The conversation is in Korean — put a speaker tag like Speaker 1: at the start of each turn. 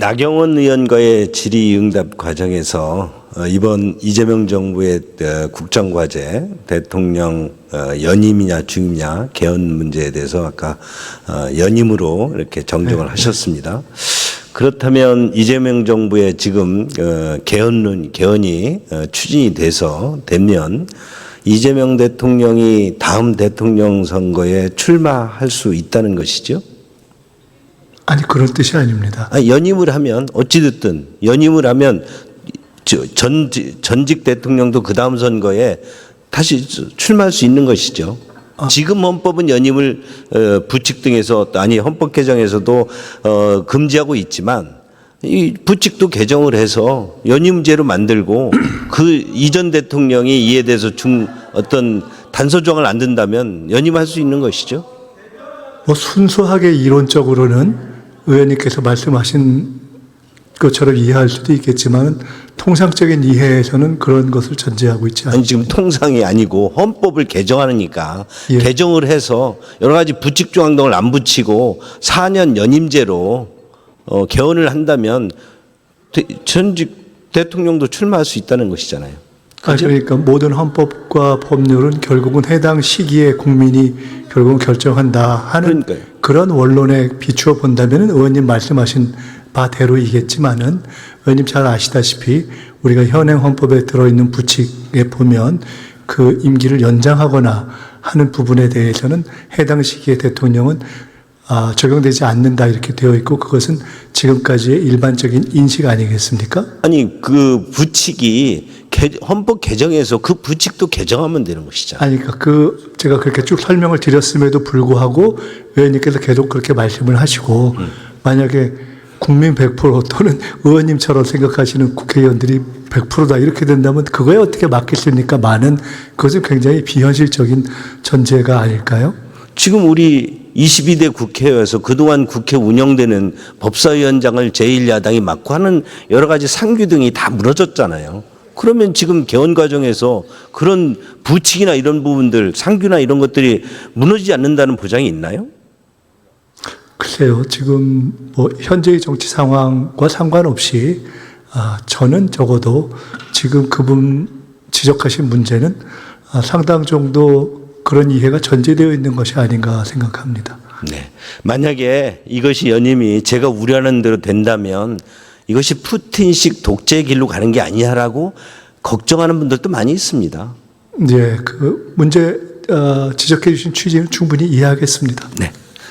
Speaker 1: 나경원 의원과의 질의응답 과정에서 어, 이번 이재명 정부의 어, 국정과제 대통령 어, 연임이냐 중임이냐 개헌 문제에 대해서 아까 어, 연임으로 이렇게 정정을 하셨습니다. 그렇다면 이재명 정부의 지금 어, 개헌론 개헌이 어, 추진이 돼서 되면 이재명 대통령이 다음 대통령 선거에 출마할 수 있다는 것이죠.
Speaker 2: 아니 그런 뜻이 아닙니다.
Speaker 1: 아니, 연임을 하면 어찌 됐든 연임을 하면 저- 전 전직 대통령도 그 다음 선거에 다시 출마할 수 있는 것이죠. 지금 헌법은 연임을 어, 부칙 등에서 아니 헌법 개정에서도 어, 금지하고 있지만 이 부칙도 개정을 해서 연임제로 만들고 그 이전 대통령이 이에 대해서 중 어떤 단서 조항을 안 든다면 연임할 수 있는 것이죠.
Speaker 2: 뭐 순수하게 이론적으로는 의원님께서 말씀하신 것처럼 이해할 수도 있겠지만 통상적인 이해에서는 그런 것을 전제하고 있지 않습니다.
Speaker 1: 아니 지금 통상이 아니고 헌법을 개정하니까
Speaker 2: 예.
Speaker 1: 개정을 해서 여러 가지 부칙 조 항 등을 안 붙이고 4년 연임제로 어, 개헌을 한다면 대- 전직 대통령도 출마할 수 있다는 것이잖아요.
Speaker 2: 아, 그러니까 모든 헌법과 법률은 결국은 해당 시기에 국민이 결국은 결정한다 하는
Speaker 1: 그러니까요.
Speaker 2: 그런 원론에 비추어 본다면 의원님 말씀하신 바대로이겠지만은 의원님 잘 아시다시피 우리가 현행 헌법에 들어있는 부칙에 보면 그 임기를 연장하거나 하는 부분에 대해서는 해당 시기의 대통령은 아, 적용되지 않는다 이렇게 되어 있고 그것은 지금까지의 일반적인 인식 아니겠습니까?
Speaker 1: 아니 그 부칙이 개- 헌법 개정에서 그 부칙도 개정하면 되는 것이잖아요.
Speaker 2: 아니, 그러니까 그 제가 그렇게 쭉 설명을 드렸음에도 불구하고 의원님께서 계속 그렇게 말씀을 하시고 만약에 국민 100% 또는 의원님처럼 생각하시는 국회의원들이 100%다 이렇게 된다면 그거에 어떻게 맡겠습니까? 많은 그것은 굉장히 비현실적인 전제가 아닐까요?
Speaker 1: 지금 우리 22대 국회에서 그동안 국회 운영되는 법사위원장을 제1야당이 맡고 하는 여러 가지 상규 등이 다 무너졌잖아요. 그러면 지금 개헌 과정에서 그런 부칙이나 이런 부분들, 상규나 이런 것들이 무너지지 않는다는 보장이 있나요?
Speaker 2: 글쎄요, 지금 뭐 현재의 정치 상황과 상관없이 아, 저는 적어도 지금 그분 지적하신 문제는 아, 상당 정도 그런 이해가 전제되어 있는 것이 아닌가 생각합니다.
Speaker 1: 네. 만약에 이것이 연임이 제가 우려하는 대로 된다면 이것이 푸틴식 독재 길로 가는 게 아니냐라고 걱정하는 분들도 많이 있습니다.
Speaker 2: 예, 그 문제 어, 지적해 주신 취지는 충분히 이해하겠습니다.
Speaker 1: 네.